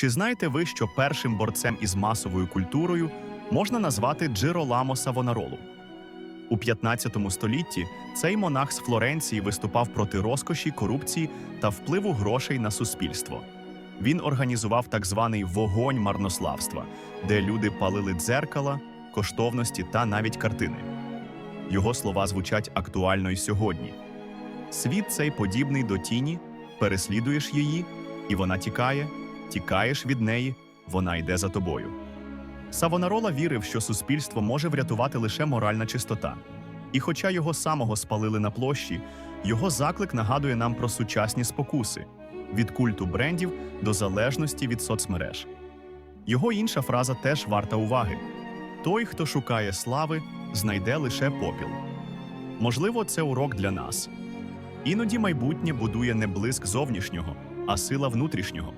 Чи знаєте ви, що першим борцем із масовою культурою можна назвати Джироламо Савонаролу? У 15 столітті цей монах з Флоренції виступав проти розкоші, корупції та впливу грошей на суспільство. Він організував так званий вогонь марнославства, де люди палили дзеркала, коштовності та навіть картини. Його слова звучать актуально й сьогодні. Світ цей подібний до тіні, переслідуєш її, і вона тікає, тікаєш від неї, вона йде за тобою. Савонарола вірив, що суспільство може врятувати лише моральна чистота. І хоча його самого спалили на площі, його заклик нагадує нам про сучасні спокуси від культу брендів до залежності від соцмереж. Його інша фраза теж варта уваги: той, хто шукає слави, знайде лише попіл. Можливо, це урок для нас. Іноді майбутнє будує не блиск зовнішнього, а сила внутрішнього.